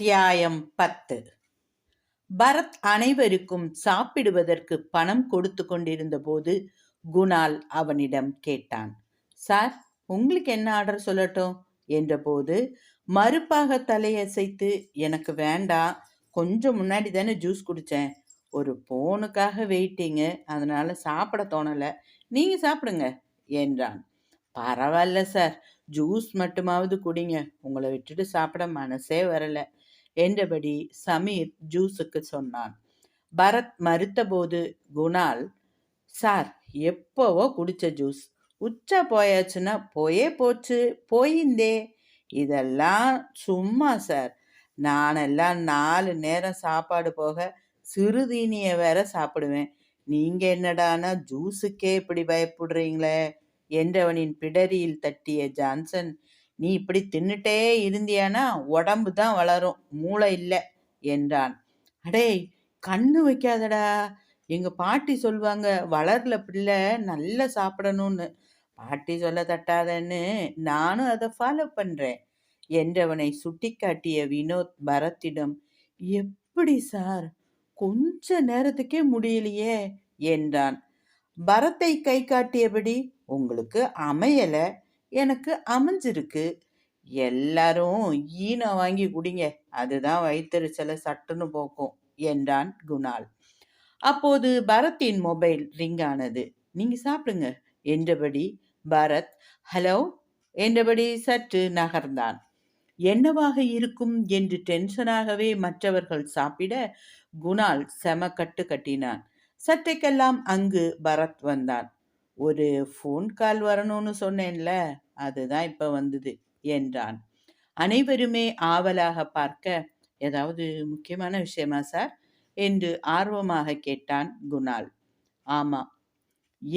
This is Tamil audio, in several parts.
அத்தியாயம் பத்து. பரத் அனைவருக்கும் சாப்பிடுவதற்கு பணம் கொடுத்து கொண்டிருந்த போது குணால் அவனிடம் கேட்டான் சார் உங்களுக்கு என்ன ஆர்டர் சொல்லட்டும்? என்றபோது மறுப்பாக தலையசைத்து எனக்கு வேண்டாம் கொஞ்சம் முன்னாடி தானே ஜூஸ் குடித்தேன் ஒரு போனுக்காக வெயிட்டிங்கு அதனால சாப்பிட தோணலை. நீங்கள் சாப்பிடுங்க என்றான். பரவாயில்ல சார் ஜூஸ் மட்டுமாவது குடிங்க. உங்களை விட்டுட்டு சாப்பிட மனசே வரலை. என்றபடி சமீர் ஜூஸுக்கு சொன்னான். பரத் மறுத்தபோது குணால் சார் எப்போவோ குடிச்ச ஜூஸ். உச்சா போயாச்சுன்னா போயே போச்சு போயிந்தே. இதெல்லாம் சும்மா சார். நானெல்லாம் நாலு நேரம் சாப்பாடு போக சிறுதீனியை வேற சாப்பிடுவேன். நீங்க என்னடானா ஜூஸுக்கே இப்படி பயப்படுறீங்களே? என்றவனின் பிடரியில் தட்டிய ஜான்சன் நீ இப்படி தின்னுட்டே இருந்தியானா உடம்பு தான் வளரும் மூளை இல்லை என்றான். அடே கண்ணு வைக்காதடா. எங்க பாட்டி சொல்லுவாங்க வளர்ல பிள்ளை நல்லா சாப்பிடணும்னு. பாட்டி சொல்ல தட்டாதன்னு நானும் அதை ஃபாலோ பண்றேன் என்றவனை சுட்டிக்காட்டிய வினோத் பரத்திடம் எப்படி சார்? கொஞ்ச நேரத்துக்கே முடியலையே என்றான். பரத்தை கை காட்டியபடி உங்களுக்கு அமையலை எனக்கு அமைஞ்சிருக்கு. எல்லாரும் ஈனம் வாங்கி குடிங்க. அதுதான் வயிற்றுச்சலை சட்டுன்னு போக்கும் என்றான் குணால். அப்போது பரத்தின் மொபைல் ரிங் ஆனது. நீங்க சாப்பிடுங்க என்றபடி பரத் ஹலோ என்றபடி சற்று நகர்ந்தான். என்னவாக இருக்கும் என்று டென்ஷனாகவே மற்றவர்கள் சாப்பிட? குணால் செம கட்டு கட்டினான். சற்றைக்கெல்லாம் அங்கு பரத் வந்தான். ஒரு ஃபோன் கால் வரணும்னு சொன்னேன்ல அதுதான் இப்போ வந்தது என்றான். அனைவருமே ஆவலாக பார்க்க ஏதாவது முக்கியமான விஷயமா சார்? என்று ஆர்வமாக கேட்டான் குணால். ஆமா.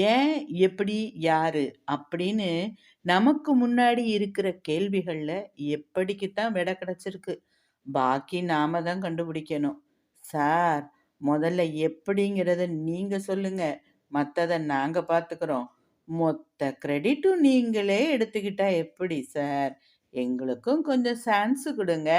ஏன் எப்படி யாரு? அப்படின்னு நமக்கு முன்னாடி இருக்கிற கேள்விகள்ல எப்படிக்குத்தான் விட கிடைச்சிருக்கு. பாக்கி நாம தான் கண்டுபிடிக்கணும். சார் முதல்ல எப்படிங்கிறத நீங்க சொல்லுங்க. மற்றதை நாங்கள் பார்த்துக்கிறோம் மொத்த கிரெடிட்டும் நீங்களே எடுத்துக்கிட்டா எப்படி சார் எங்களுக்கும் கொஞ்சம் சான்ஸு கொடுங்க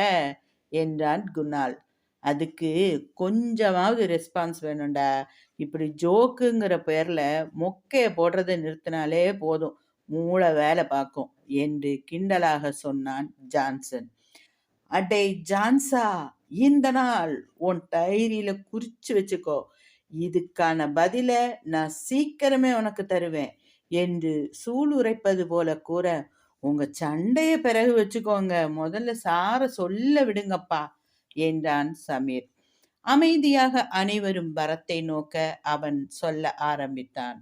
என்றான் குணால். அதுக்கு கொஞ்சமாவது ரெஸ்பான்ஸ் வேணும்டா. இப்படி ஜோக்குங்கிற பேரில் மொக்கையை போடுறதை நிறுத்தினாலே போதும். மூளை வேலை பார்க்கும் என்று கிண்டலாக சொன்னான் ஜான்சன். அடே ஜான்சா இந்த நாள் உன் டைரியில குறிச்சு வச்சுக்கோ. இதுக்கான பதில நான் சீக்கிரமே உனக்கு தருவேன் என்று சூளுரைப்பது போல கூற உங்க சண்டைய பிறகு வச்சுக்கோங்க முதல்ல சார சொல்ல விடுங்கப்பா என்றான் சமீர். அமைதியாக அனைவரும் பரத்தை நோக்க அவன் சொல்ல ஆரம்பித்தான்.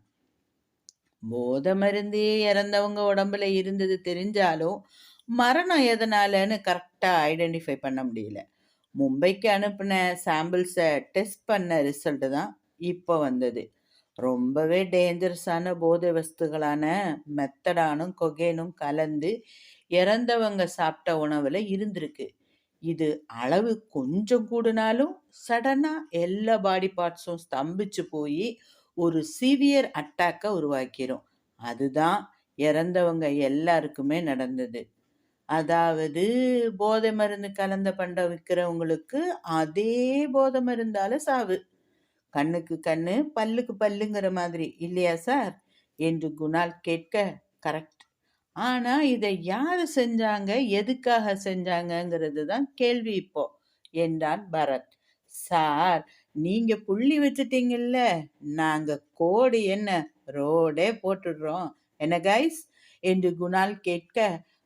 போத மருந்தே இறந்தவங்க உடம்புல இருந்தது தெரிஞ்சாலும் மரணம் எதனாலன்னு கரெக்டா ஐடென்டிஃபை பண்ண முடியல. மும்பைக்கு அனுப்பின சாம்பிள்ஸை டெஸ்ட் பண்ண ரிசல்ட் தான் இப்போ வந்தது. ரொம்பவே டேஞ்சரஸான போதை வஸ்துகளான மெத்தடானும் கொகேனும் கலந்து இறந்தவங்க சாப்பிட்ட உணவில் இருந்திருக்கு. இது அளவு கொஞ்சம் கூடுனாலும் சடனாக எல்லா பாடி பார்ட்ஸும் ஸ்தம்பிச்சு போய் ஒரு சிவியர் அட்டாக்கை உருவாக்கிரும். அதுதான் இறந்தவங்க எல்லாருக்குமே நடந்தது. அதாவது போதை மருந்து கலந்த பண்டம் விற்கிறவங்களுக்கு அதே போதை மருந்தால சாவு. கண்ணுக்கு கண்ணு பல்லுக்கு பல்லுங்கிற மாதிரி. இல்லையா சார்? என்று குணால் கேட்க கரெக்ட். ஆனா இதை யாரு செஞ்சாங்க? எதுக்காக செஞ்சாங்கங்கிறது தான் கேள்வி இப்போ என்றான் பரத். சார் நீங்க புள்ளி வச்சிட்டீங்கல்ல. நாங்க கோடு என்ன? ரோடே போட்டுடுறோம். என்ன கைஸ் என்று குணால் கேட்க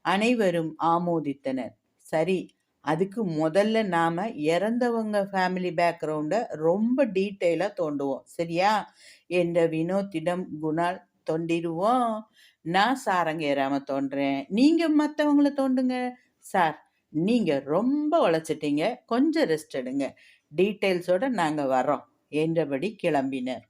அனைவரும் ஆமோதித்தனர். சரி அதுக்கு முதல்ல நாம் இறந்தவங்க ஃபேமிலி பேக்ரவுண்டை ரொம்ப டீட்டெயிலாக தோண்டுவோம். சரியா? என்ற வினோத்திடம் குணால் தோண்டிடுவோம். நான் சாரங்க ஏறாமல் தோன்றேன். நீங்கள் மற்றவங்கள தோண்டுங்க. சார் நீங்கள் ரொம்ப உழைச்சிட்டீங்க. கொஞ்சம் ரெஸ்ட் எடுங்க. டீட்டெயில்ஸோட நாங்கள் வரோம் என்றபடி கிளம்பினர்.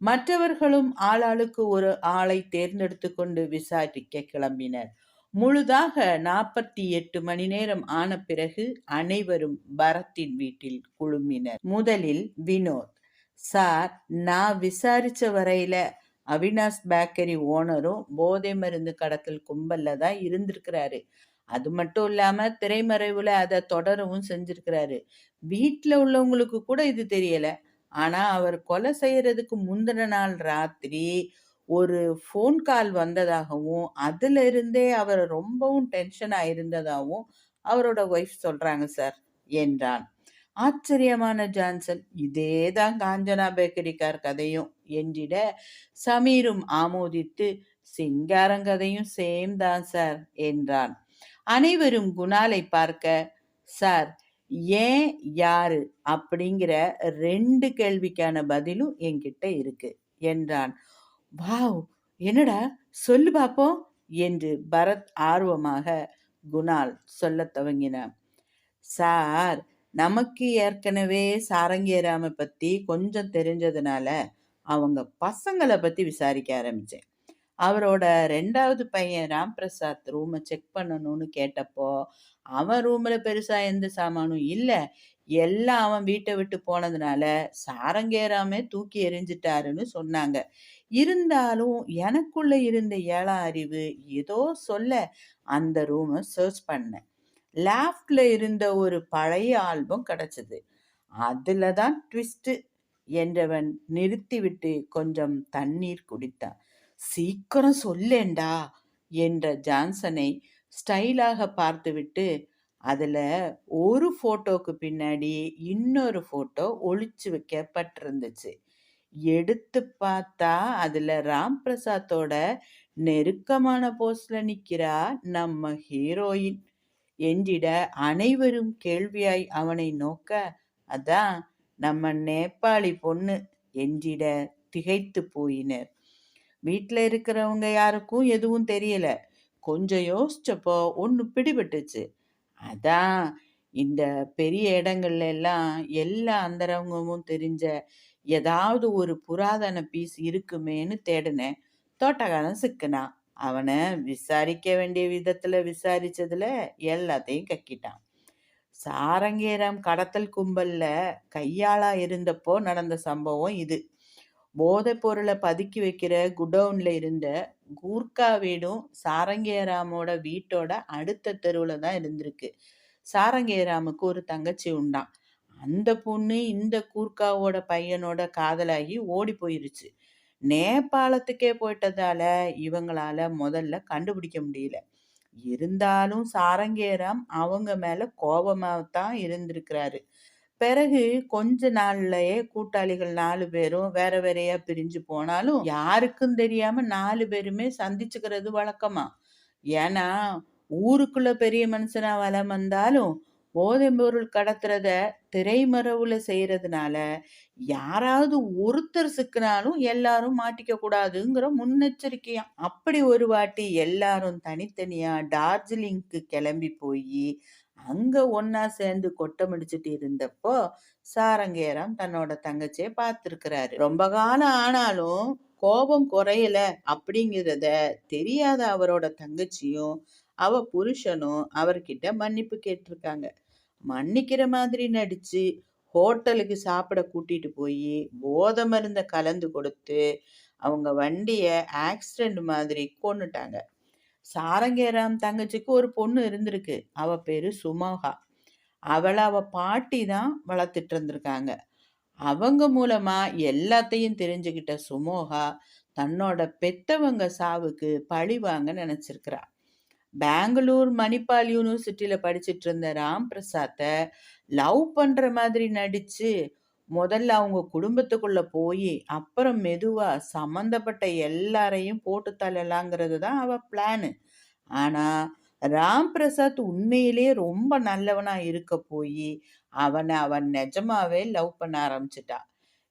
மற்றவர்களும் ஆளாளுக்கு ஒரு ஆளை தேர்ந்தெடுத்து கொண்டு விசாரிக்க கிளம்பினர். முழுதாக நாற்பத்தி எட்டு மணி நேரம் ஆன பிறகு அனைவரும் பரத்தின் வீட்டில் குழுமினர் முதலில் வினோத் சார் நான் விசாரிச்ச வரையில அவினாஷ் பேக்கரி ஓனரும் போதை மருந்து கடத்தல் கும்பல்ல தான் இருந்திருக்கிறாரு அது மட்டும் இல்லாம திரைமறைவுல அத தொடரவும் செஞ்சிருக்கிறாரு. வீட்டில் உள்ளவங்களுக்கு கூட இது தெரியல. ஆனா, அவர் கொலை செய்யறதுக்கு முந்தின நாள் ராத்திரி ஒரு ஃபோன் கால் வந்ததாகவும், அதிலிருந்தே அவர் ரொம்பவும் டென்ஷனாக இருந்ததாகவும் அவரோட ஒய்ஃப் சொல்றாங்க சார் என்றான். ஆச்சரியமான ஜான்சன் இதே தான் காஞ்சனா பேக்கரிக்கார் கதையும் என்றிட சமீரும் ஆமோதித்து சிங்காரங்கதையும் சேம் தான் சார் என்றான். அனைவரும் குணாலை பார்க்க சார் ஏன் யாரு அப்படிங்கிற ரெண்டு கேள்விக்கான பதிலும் என்கிட்ட இருக்கு என்றான். வாவ் என்னடா சொல்லு பாப்போம் என்று பரத் ஆர்வமாக குணால் சொல்லத் துவங்கினான். சார் நமக்கு ஏற்கனவே சாரங்கியராமை பத்தி கொஞ்சம் தெரிஞ்சதுனால அவங்க பசங்களை பத்தி விசாரிக்க ஆரம்பிச்சேன். அவரோட ரெண்டாவது பையன் ராம்பிரசாத் ரூமை செக் பண்ணணும்னு கேட்டப்போ, அவன் ரூம்ல பெருசா எந்த சாமானும் இல்லை எல்லாம் அவன் வீட்டை விட்டு போனதுனால சாரங்கேராமே தூக்கி எரிஞ்சிட்டாருன்னு சொன்னாங்க. இருந்தாலும் எனக்குள்ள இருந்த ஏழா அறிவு ஏதோ சொல்ல அந்த ரூமை சர்ச் பண்ணேன். லாஃப்ட்ல இருந்த ஒரு பழைய ஆல்பம் கிடச்சிது அதில் தான் ட்விஸ்ட்டு என்றவன் நிறுத்திவிட்டு கொஞ்சம் தண்ணீர் குடித்தான். சீக்கிரம் சொல்லேன்டா என்ற ஜான்சனை ஸ்டைலாக பார்த்துவிட்டு அதில் ஒரு ஃபோட்டோவுக்கு பின்னாடி இன்னொரு ஃபோட்டோ ஒழிச்சு வைக்கப்பட்டிருந்துச்சு. எடுத்து பார்த்தா அதுல ராம் பிரசாத்தோட நெருக்கமான போஸ்ல நிக்கிறா நம்ம ஹீரோயின் என்றிட அனைவரும் கேள்வியாய் அவனை நோக்க அதான் நம்ம நேபாளி பொண்ணு என்றிட திகைத்து போயினர். வீட்டில் இருக்கிறவங்க யாருக்கும் எதுவும் தெரியல. கொஞ்சம் யோசிச்சப்போ ஒன்று பிடிபட்டுச்சு. அதான் இந்த பெரிய இடங்கள்ல எல்லாம் எல்லா அந்தரங்கமும் தெரிஞ்ச ஏதாவது ஒரு புராதன பீஸ் இருக்குமேன்னு தேடினேன் தோட்டக்காரன் சிக்கினான் அவனை விசாரிக்க வேண்டிய விதத்துல விசாரிச்சதுல எல்லாத்தையும் கக்கிட்டான். சாரங்கேரம் கடத்தல் கும்பல்ல கையாளா இருந்தப்போ நடந்த சம்பவம் இது. போதைப் பொருளை பதுக்கி வைக்கிற குடவுன்ல இருந்த கூர்க்கா வீடும் சாரங்கேராமோட வீட்டோட அடுத்த தெருவுல தான் இருந்திருக்கு. சாரங்கேராமுக்கு ஒரு தங்கச்சி உண்டான் அந்த பொண்ணு இந்த கூர்க்காவோட பையனோட காதலாகி ஓடி போயிருச்சு. நேபாளத்துக்கே போயிட்டதால இவங்களால முதல்ல கண்டுபிடிக்க முடியல. இருந்தாலும் சாரங்கேராம் அவங்க மேல கோபமாக தான் இருந்திருக்கிறாரு. பிறகு கொஞ்ச நாள்லயே கூட்டாளிகள் நாலு பேரும் வேற வேறையா பிரிஞ்சு போனாலும், யாருக்கும் தெரியாம நாலு பேருமே சந்திச்சுக்கிறது வழக்கமா ஏன்னா, ஊருக்குள்ள பெரிய மனுஷனா வலம் வந்தாலும், போதை பொருள் கடத்துறத திரைமறைவுல செய்யறதுனால யாராவது ஒருத்தர் சிக்கினாலும் எல்லாரும் மாட்டிக்க கூடாதுங்கிற முன்னெச்சரிக்கையாம். அப்படி ஒரு வாட்டி எல்லாரும் தனித்தனியா டார்ஜிலிங்க்கு கிளம்பி போய் அங்க ஒன்னா சேர்ந்து கொட்டமடிச்சுட்டு இருந்தப்போ, சாரங்கேரம் தன்னோட தங்கச்சிய பார்த்துருக்கிறாரு ரொம்ப காலம் ஆனாலும் கோபம் குறையல அப்படிங்கிறத தெரியாத அவரோட தங்கச்சியும், அவ புருஷனும் அவர்கிட்ட மன்னிப்பு கேட்டிருக்காங்க. மன்னிக்கிற மாதிரி நடிச்சு, ஹோட்டலுக்கு சாப்பிட கூட்டிட்டு போய் போதை மருந்த கலந்து கொடுத்து, அவங்க வண்டியை ஆக்சிடென்ட் மாதிரி கொண்டுட்டாங்க சாரங்கேராம் தங்கச்சிக்கு ஒரு பொண்ணு இருந்திருக்கு. அவ பேரு சுமோகா. அவளை அவ பாட்டி தான் வளர்த்துட்டு இருந்திருக்காங்க. அவங்க மூலமா எல்லாத்தையும் தெரிஞ்சுக்கிட்ட சுமோகா, தன்னோட பெத்தவங்க சாவுக்கு பழி வாங்க நினைச்சிருக்கிறா. பெங்களூர் மணிப்பால் யூனிவர்சிட்டியில் படிச்சுட்டு இருந்த ராம் பிரசாத்தை லவ் பண்ணுற மாதிரி நடித்து முதல்ல அவங்க குடும்பத்துக்குள்ளே போய் அப்புறம் மெதுவாக சம்மந்தப்பட்ட எல்லாரையும் போட்டு தள்ளலாங்கிறது தான் அவள் பிளானு. ஆனால் ராம் பிரசாத் உண்மையிலேயே ரொம்ப நல்லவனாக இருக்க போய் அவனை அவன் நிஜமாவே லவ் பண்ண ஆரம்பிச்சிட்டா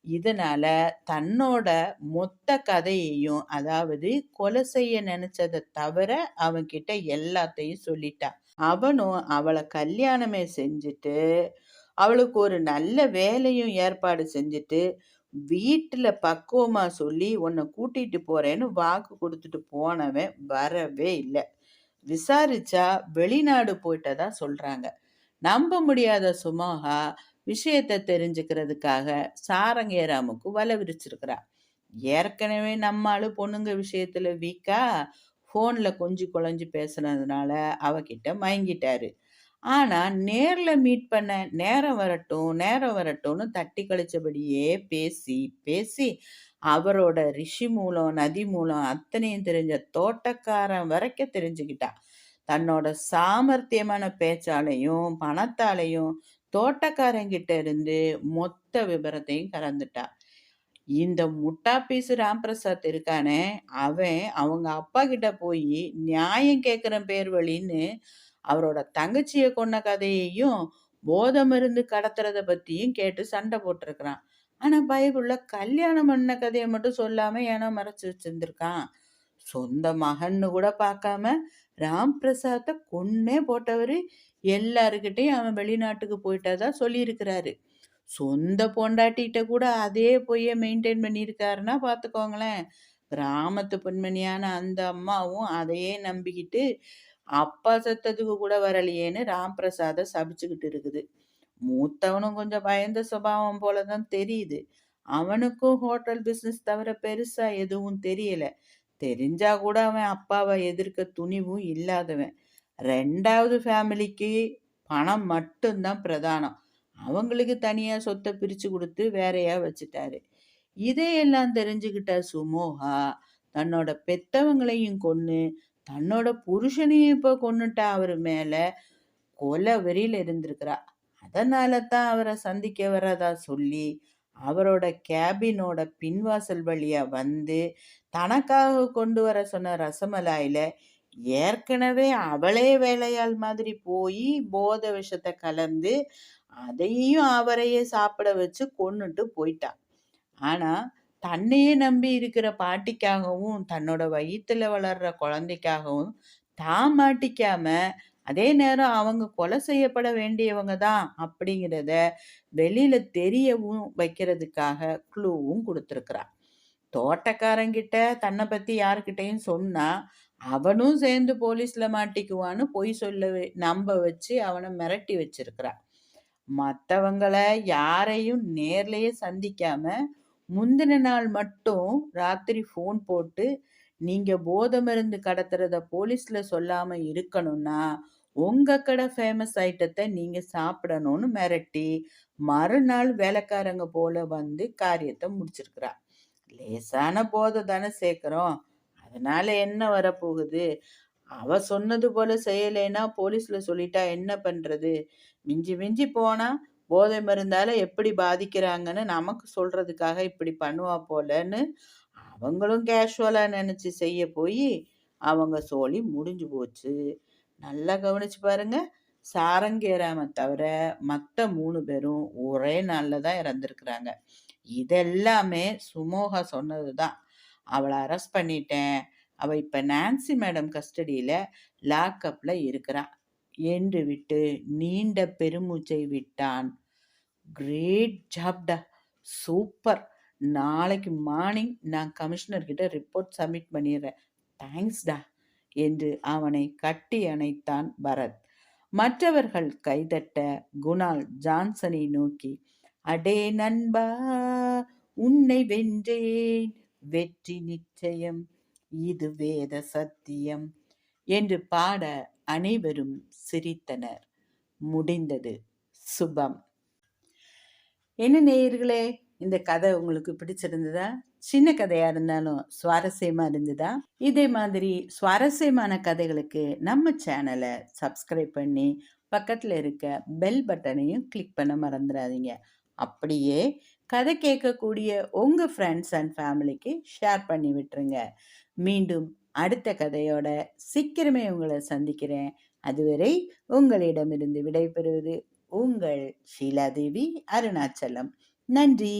இதனால தன்னோட மொத்த கதையையும் அதாவது கொலை செய்ய நினைச்சதை தவிர அவன்கிட்ட எல்லாத்தையும் சொல்லிட்டா. அவனும் அவளை கல்யாணமே செஞ்சுட்டு, அவளுக்கு ஒரு நல்ல வேலையும் ஏற்பாடு செஞ்சுட்டு, வீட்டில் பக்குவமா சொல்லி உன்னை கூட்டிட்டு போறேன்னு வாக்கு கொடுத்துட்டு போனவன் வரவே இல்லை விசாரிச்சா வெளிநாடு போயிட்டதா சொல்றாங்க. நம்ப முடியாத சுமோகா விஷயத்த தெரிஞ்சுக்கிறதுக்காக சாரங்கேராமுக்கு வலை விரிச்சிருக்கிறா. ஏற்கனவே நம்ம பொண்ணுங்க விஷயத்துல வீக்கா, ஃபோனில் கொஞ்சி குழஞ்சி பேசுனதுனால அவகிட்ட மயங்கிட்டாரு. ஆனால் நேரில் மீட் பண்ண நேரம் வரட்டும், நேரம் வரட்டும்னு தட்டி கழிச்சபடியே பேசி, பேசி அவரோட ரிஷி மூலம், நதி மூலம் அத்தனையும் தெரிஞ்ச தோட்டக்காரன் வரைக்கும் தெரிஞ்சுக்கிட்டான் தன்னோட சாமர்த்தியமான பேச்சாலையும், பணத்தாலையும் தோட்டக்காரங்கிட்ட இருந்து மொத்த விபரத்தையும் கறந்துட்டா. இந்த முட்டா பீஸ் ராம்பிரசாத் இருக்கானே, அவன் அவங்க அப்பா கிட்ட போய் நியாயம் கேட்குற பேர் வழின்னு அவரோட தங்கச்சியை கொன்ன கதையையும், போத மருந்து கடத்துறத பத்தியும் கேட்டு சண்டை போட்டிருக்கிறான். ஆனா பைபிள்ல கல்யாணம் பண்ண கதையை மட்டும் சொல்லாம ஏனோ மறைச்சு வச்சிருந்துருக்கான் சொந்த மகன்னு கூட பார்க்காம ராம் பிரசாத்தை கொன்னே போட்டவர் எல்லாருக்கிட்டையும் அவன் வெளிநாட்டுக்கு போயிட்டதா சொல்லியிருக்கிறாரு. சொந்த பொண்டாட்டிகிட்ட கூட அதே போய் மெயின்டைன் பண்ணியிருக்காருன்னா பார்த்துக்கோங்களேன். கிராமத்து பெண்மணியான அந்த அம்மாவும் அதையே நம்பிக்கிட்டு, அப்பா செத்ததுக்கு கூட வரலையேன்னு ராம் பிரசாத சபிச்சுக்கிட்டு இருக்குது. மூத்தவனும் கொஞ்சம் பயந்த சுபாவம் போல தான் தெரியுது. அவனுக்கும் ஹோட்டல் பிஸ்னஸ் தவிர பெருசா எதுவும் தெரியல. தெரிஞ்சா கூட அவன் அப்பாவை எதிர்க்க துணிவும் இல்லாதவன். ரெண்டாவது ஃபேமிலிக்கு பணம் மட்டும்தான் பிரதானம். அவங்களுக்கு தனியாக சொத்தை பிரித்து கொடுத்து வேறையா வச்சுட்டாரு. இதையெல்லாம் தெரிஞ்சுக்கிட்ட சுமோகா, தன்னோட பெத்தவங்களையும் கொன்று தன்னோட புருஷனையும் இப்போ கொன்னுட்டா அவர் மேலே கொலை வெறியில் இருந்திருக்கிறா. அதனால தான் அவரை சந்திக்க வரதா சொல்லி, அவரோட கேபினோட பின்வாசல் வழியாக வந்து, தனக்காக கொண்டு வர சொன்ன ரசமலாயில் ஏற்கனவே அவளே வேலையாள் மாதிரி போய் போத விஷத்தை கலந்து, அதையும் அவரையே சாப்பிட வச்சு கொண்டுட்டு போயிட்டா. ஆனால் தன்னையே நம்பி இருக்கிற பாட்டிக்காகவும், தன்னோட வயிற்றில் வளர்ற குழந்தைக்காகவும் தான் மாட்டிக்காம, அதே நேரம் அவங்க கொலை செய்யப்பட வேண்டியவங்க தான் அப்படிங்கிறத வெளியில தெரியவும் வைக்கிறதுக்காக க்ளூவும் கொடுத்துருக்குறான் தோட்டக்காரங்கிட்ட தன்னை பத்தி யாருக்கிட்டையும் சொன்னா, அவனும் சேர்ந்து போலீஸ்ல மாட்டிக்குவான்னு பொய் சொல்ல நம்ப வச்சு அவனை மிரட்டி வச்சிருக்கிறான் மற்றவங்களை யாரையும் நேர்லயே சந்திக்காம, முந்தின நாள் மட்டும் ராத்திரி ஃபோன் போட்டு, "நீங்க போத மருந்து கடத்துறத போலீஸ்ல சொல்லாம இருக்கணும்னா, உங்கள் கடை ஃபேமஸ் ஐட்டத்தை நீங்கள் சாப்பிடணும்னு" மிரட்டி, மறுநாள் வேலைக்காரங்க போல வந்து காரியத்தை முடிச்சிருக்கிறா. லேசான போதை தானே சேர்க்குறோம் அதனால் என்ன வரப்போகுது? அவ சொன்னது போல செய்யலைன்னா போலீஸில் சொல்லிட்டா என்ன பண்ணுறது மிஞ்சி மிஞ்சி போனால் போதை மருந்தால் எப்படி பாதிக்கிறாங்கன்னு நமக்கு சொல்கிறதுக்காக இப்படி பண்ணுவா போலன்னு அவங்களும் கேஷுவலாக நினச்சி செய்ய போய் அவங்க சோழி முடிஞ்சு போச்சு. நல்லா கவனிச்சு பாருங்க. சாரங்கேராம தவிர மற்ற மூணு பேரும் ஒரே நாளில் தான் இறந்துருக்குறாங்க இதெல்லாமே சுமோகா சொன்னது தான். அவளை அரெஸ்ட் பண்ணிட்டேன். அவள் இப்போ நான்சி மேடம் கஸ்டடியில் லாக்அப்பில் இருக்கிறான் என்று விட்டு நீண்ட பெருமூச்சை விட்டான். கிரேட் ஜாப்டா! சூப்பர்! நாளைக்கு மார்னிங் நான் கமிஷனர்கிட்ட ரிப்போர்ட் சப்மிட் பண்ணிடுறேன். தேங்க்ஸ்டா! என்று அவனை கட்டி அணைத்தான் பரத். மற்றவர்கள் கைதட்ட, குணால் ஜான்சனை நோக்கி, "அடே நண்பா! உன்னை வென்றேன். வெற்றி நிச்சயம். இது வேத சத்தியம்" என்று பாட அனைவரும் சிரித்தனர். முடிந்தது. சுபம். என்ன நேயர்களே! இந்த கதை உங்களுக்கு பிடிச்சிருந்ததா? சின்ன கதையாக இருந்தாலும் சுவாரஸ்யமாக இருந்ததா? இதே மாதிரி சுவாரஸ்யமான கதைகளுக்கு நம்ம சேனலை சப்ஸ்கிரைப் பண்ணி, பக்கத்தில் இருக்க பெல் பட்டனையும் கிளிக் பண்ண மறந்துடாதீங்க அப்படியே கதை கேட்கக்கூடிய உங்கள் ஃப்ரெண்ட்ஸ் அண்ட் ஃபேமிலிக்கு ஷேர் பண்ணி விட்டுருங்க. மீண்டும் அடுத்த கதையோட சீக்கிரமே உங்கள சந்திக்கிறேன். அதுவரை உங்களிடமிருந்து விடைபெறுவது உங்கள் ஷீலாதேவி அருணாச்சலம். நன்றி.